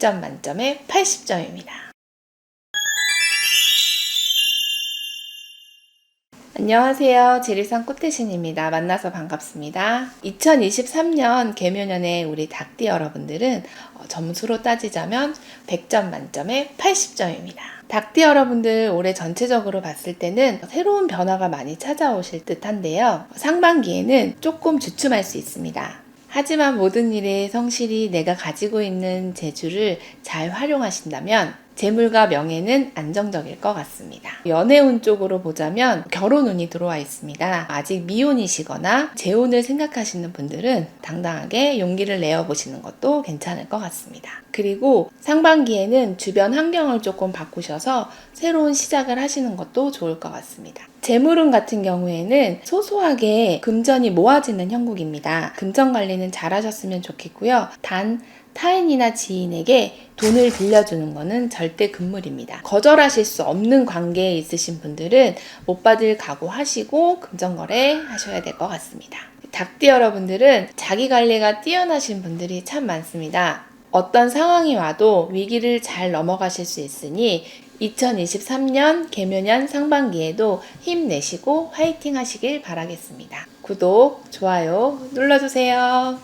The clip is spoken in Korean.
100점 만점에 80점입니다. 안녕하세요. 지리산 꽃대신입니다. 만나서 반갑습니다. 2023년 개묘년에 우리 닭띠 여러분들은 어, 점수로 따지자면 100점 만점에 80점입니다. 닭띠 여러분들 올해 전체적으로 봤을 때는 새로운 변화가 많이 찾아오실 듯 한데요. 상반기에는 조금 주춤할 수 있습니다. 하지만 모든 일에 성실히 내가 가지고 있는 재주를 잘 활용하신다면 재물과 명예는 안정적일 것 같습니다. 연애운 쪽으로 보자면 결혼운이 들어와 있습니다. 아직 미혼이시거나 재혼을 생각하시는 분들은 당당하게 용기를 내어 보시는 것도 괜찮을 것 같습니다. 그리고 상반기에는 주변 환경을 조금 바꾸셔서 새로운 시작을 하시는 것도 좋을 것 같습니다. 재물운 같은 경우에는 소소하게 금전이 모아지는 형국입니다. 금전 관리는 잘 하셨으면 좋겠고요. 단 타인이나 지인에게 돈을 빌려주는 것은 절대 금물입니다. 거절하실 수 없는 관계에 있으신 분들은 못 받을 각오하시고 금전거래 하셔야 될 것 같습니다. 닭띠 여러분들은 자기 관리가 뛰어나신 분들이 참 많습니다. 어떤 상황이 와도 위기를 잘 넘어가실 수 있으니 2023년 개묘년 상반기에도 힘내시고 화이팅 하시길 바라겠습니다. 구독, 좋아요 눌러주세요.